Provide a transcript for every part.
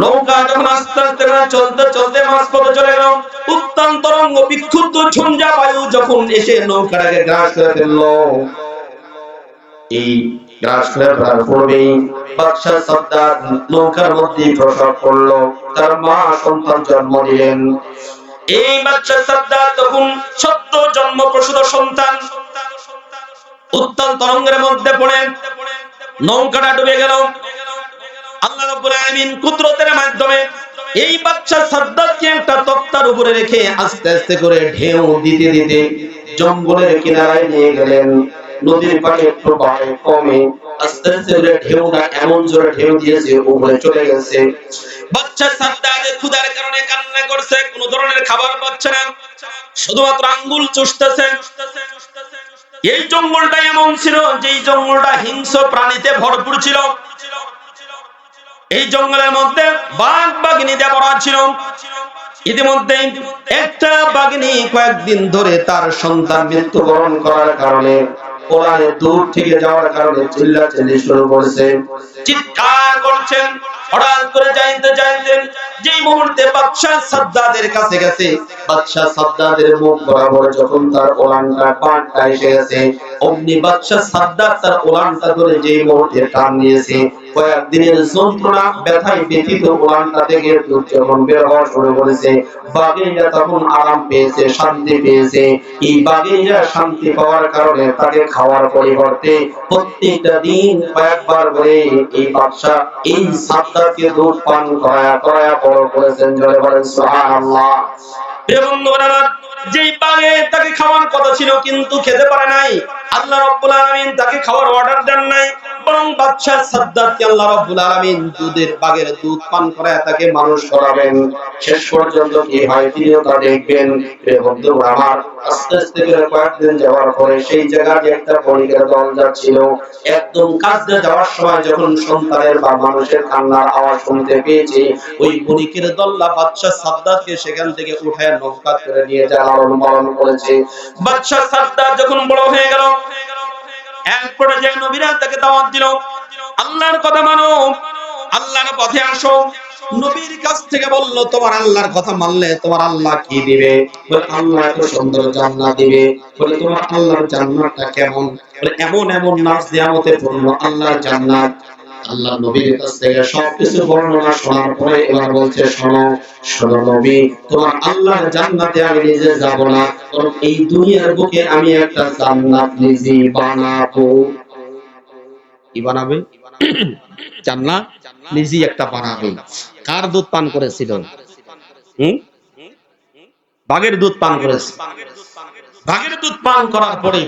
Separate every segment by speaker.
Speaker 1: নৌকা যখন আস্তে আস্তে চলতে চলতে মাছ পথে চলে গেল উত্তাল তরঙ্গ বিক্ষুব্ধ ঝঞ্ঝা বায়ু যখন এসে নৌকাটাকে গ্রাস করে ফেলল। এই গ্রাস করে ফেলার পূর্বেই বাদশাহ সর্দার নৌকার মধ্যে প্রসব তার মা সন্তান জন্ম দিলেন এই বাচ্চা সর্দার তখন সদ্য জন্ম প্রসূত সন্তান উত্তাল তরঙ্গের মধ্যে পড়ে, নৌকাটা ডুবে গেল। আল্লাহ রাব্বুল আলামিন কুদরতের মাধ্যমে এই বাচ্চা সাদ্দাতকে একটা তক্তার উপরে রেখে আস্তে আস্তে করে ঢেউ দিতে দিতে জঙ্গলের কিনারায় নিয়ে গেলেন। নদীর পানি একটু বাড়ে কমে আস্তে আস্তে করে ঢেউটা এমন জোরে ঢেউ দিয়েছে, উপরে চলে গেছে। বাচ্চা সাদ্দাতের ক্ষুধার কারণে কান্না করছে, কোন ধরনের খাবার পাচ্ছে না। শুধুমাত্র আঙ্গুল চুষতেছে। এই জঙ্গলটা এমন ছিল যে জঙ্গলটা হিংস্র প্রাণীতে ভরপুর ছিল। এই জঙ্গলের মধ্যে বাঘ বাঘিনী দেবরা ছিল। ইতিমধ্যে একটা বাঘিনী কয়েকদিন ধরে তার সন্তান মৃত্যুবরণ করার কারণে কোরআনে দূর থেকে যাওয়ার কারণে চিল্লা চিল্লি শুরু করেছে। চিৎকার করছেন হঠাৎ করে যাইতে যাইতেন যেই মুহূর্তে বাদশাহ সাদ্দাদের কাছে গেছে। বাদশাহ সাদ্দাদের মুখ বরাবর যখন তার ওলানটা পাটটা এসে গেছে, অমনি বাদশাহ সাদ্দাদ তার ওলানটা ধরে যেই মুহূর্তে টান নিয়েছে কয়েকদিনের যন্ত্রণা, ব্যথায় ব্যথিত থেকে যখন বের হওয়া শুরু করেছে তখন আরাম পেয়েছে, শান্তি পেয়েছে। এই শান্তি পাওয়ার কারণে তাকে খাওয়ার পরিবর্তে প্রত্যেকটা দিন কয়েকবার করে এই বাদশাহ এই দুধ পান করায়া করায়া বড় করেছেন বলেন যেই তাকে খাওয়ার কথা ছিল কিন্তু খেতে পারে নাই, আল্লাহ রাব্বুল তাকে খাওয়ার অর্ডার দেন নাই। বরং বাদশাহ সাদ্দাতকে আল্লাহ রাব্বুল আলামিন দুধের বাঘের দুধ পান করায় তাকে মানুষ করাবেন শেষ পর্যন্ত কি হয় তিনিও তা দেখবেন। বন্ধুরা আমার আস্তে আস্তে করে কয়েকদিন যাওয়ার পরে সেই জায়গায় যে একটা বণিকের দল যাচ্ছিল। একদম কাজে যাওয়ার সময় যখন সন্তানের বা মানুষের কান্নার আওয়াজ শুনতে পেয়েছে, ওই বণিকের দল্লা বাদশাহ সাদ্দাতকে সেখান থেকে উঠায় নৌকা করে নিয়ে লালন পালন করেছে। বাদশাহ সাদ্দাত যখন বড় হয়ে গেল এক পর্যায়ে নবীরা তাকে দাওয়াত দিল। আল্লাহর কথা মানো। আল্লাহর পথে আসো। নবীর কাছ থেকে বলল, তোমার আল্লাহর কথা মানলে তোমার আল্লাহ কি দিবে? বলে, আল্লাহ এত সুন্দর জান্নাত দিবে। বলে, তোমার আল্লাহর জান্নাতটা কেমন? বলে, এমন এমন নাচ হতে পূর্ণ আল্লাহর জান্নাত। আল্লাহ নবীর কাছ থেকে সবকিছু বর্ণনা শোনার পরে এবার বলছে, শোনো শোনো নবী, তোমার আল্লাহর জান্নাতে আমি নিজে যাব না বরং এই দুনিয়ার বুকে আমি একটা জান্নাত নিজে বানাবো। কি বানাবে জান্নাত নিজে একটা বানাবে। কার দুধ পান করেছিল? হুম? বাঘের দুধ পান করেছে। বাঘের দুধ পান করার পরে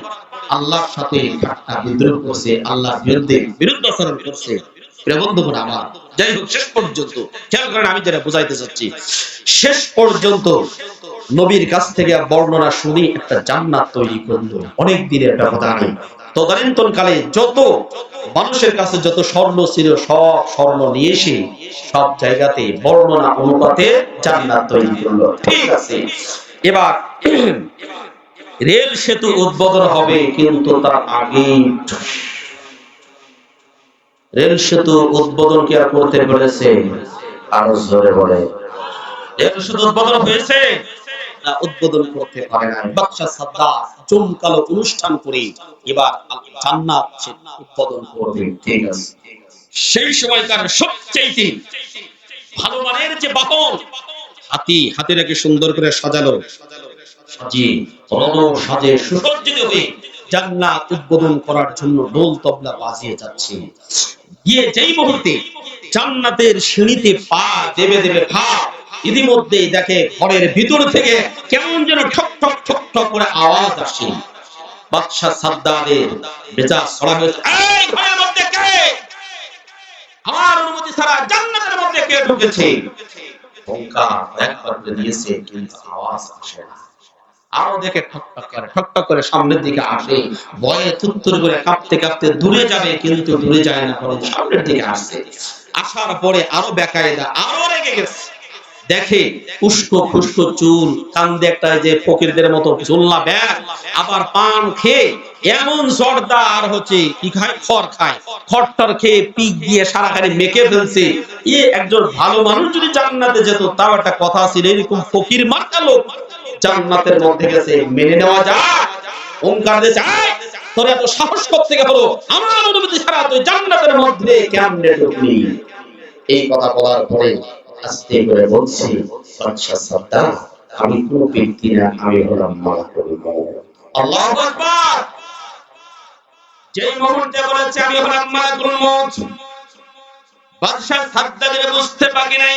Speaker 1: আল্লাহর সাথে ঠাট্টা, বিদ্রোহ করছে, আল্লাহর বিরুদ্ধে বিরুদ্ধাচরণ করছে। কালে যত মানুষের কাছে যত স্বর্ণ ছিল, সব স্বর্ণ নিয়ে এসে সব জায়গাতে বর্ণনা অনুপাতে জান্নাত তৈরি করল। ঠিক আছে। এবার রেল সেতু উদ্বোধন হবে কিন্তু তার আগে রেল সেতু উদ্বোধন কি আর করতে পেরেছে? আরও জোরে বলে। রেল সেতু উদ্বোধন হয়েছে? না, উদ্বোধন করতে পারে না বাদশা সাদ্দাত চমকালো অনুষ্ঠান করে এবার জান্নাত সে উদ্বোধন করবে। ঠিক আছে। সেই সময়কার সবচেয়ে ভালো মানের যে বাহন হাতি, হাতিটাকে সুন্দর করে সাজালো। সাজে সুসজ্জিত হয়ে জান্নাত উদ্বোধন করার জন্য ডোল তবলা বাজিয়ে যাচ্ছে। গিয়ে যেই মুহূর্তে জান্নাতের সিঁড়িতে পা দেবে দেবে ভাব ইতিমধ্যে দেখে ঘরের ভিতর থেকে কেমন যেন ঠক ঠক ঠক ঠক করে আওয়াজ আসে বাদশাহ সাদ্দাদের বেজা সরা হয়েছে এই ঘরের মধ্যে কে? আমার অনুমতি ছাড়া জান্নাতের মধ্যে কে ঢুকেছে? হুঙ্কার একবার দিয়েছে, কিন্তু আওয়াজ আসে না। আরও দেখে ঠক ঠক করে, ঠক ঠক করে সামনের দিকে আসে। ভয়ে থুত্তুর করে কাঁপতে কাঁপতে দূরে যাবে, কিন্তু দূরে যায় না বরং সামনের দিকে আসছে আসার পরে আরও বেকায়দা, আরও রেগে গেছে। দেখে উস্কো খুস্কো চুল, কান্দে একটা যে ফকিরদের মতো চুলনা ব্যাগ, আবার পান খেয়ে এমন সর্দার হচ্ছে কি খায়? খড় খায়। খড়টার খেয়ে পিক দিয়ে সারা খালি মেখে ফেলছে। এ একজন ভালো মানুষ যদি জান্নাতে যেত, তাও একটা কথা ছিল এরকম ফকির মার্কা লোক। জান্নাতের মধ্যে গেছে মেনে নেওয়া যায় ওঙ্কার দিয়েছে "আয়, তোর এত সাহস থেকে হলো? আমার অনুমতি ছাড়া তুই জান্নাতের মধ্যে কেমনে ঢুকলি? এই কথা বলার পরে আস্তে করে বলছি বাদশা সর্দার আমি কোনো ব্যক্তি না আমি হলাম মালাকুল মউত। আল্লাহু আকবার। যেই মুহূর্তে বলেছে আমি হলাম মালাকুল মউত। বাদশা সর্দারের বুঝতে বাকি নাই।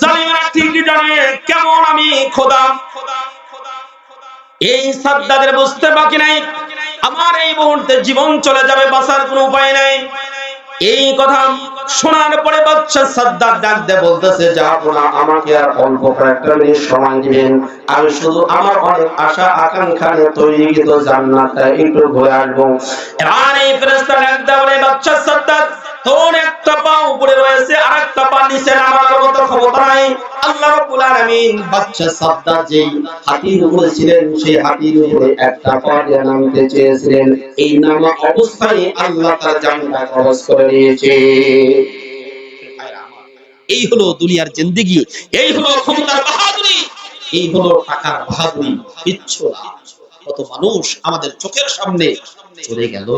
Speaker 1: জালিমরা ঠিকই জানে কেমন আমি খোদা। এই সাদ্দাদের বুঝতে বাকি নাই। আমার এই মুহূর্তে জীবন চলে যাবে, বাঁচার কোনো উপায় নাই। এই কথা শোনার পরে বাচ্চা সাদ্দার ডাক দিয়ে বলতেছে যে, আপনারা আমাকে আর অল্প কয়েকটা মিনিট সময় দিবেন। আমি শুধু আমার অনেক আশা, আকাঙ্ক্ষা নিয়ে তৈরি কিন্তু জান্নাতটা একটু ঘুরে আসব। এবার এই ফেরেশতা ডাক বলে বাচ্চা সাদ্দার তোর একটা পা উপরে রয়েছে আর একটা পা নিচে নাই আল্লাহ রাব্বুল আলামিন। বাচ্চা সাদ্দার যেই হাতির উপরে ছিলেন সেই হাতির উপরে একটা পা নামতে চেয়েছিলেন। এই নামা অবস্থায় আল্লাহ তার জানটা কবজ করে নিয়েছে এই হলো দুনিয়ার জিন্দেগি এই হলো ক্ষমতার বাহাদুরি এই হলো টাকার বাহাদুরি কিচ্ছু কত মানুষ আমাদের চোখের সামনে চলে গেল।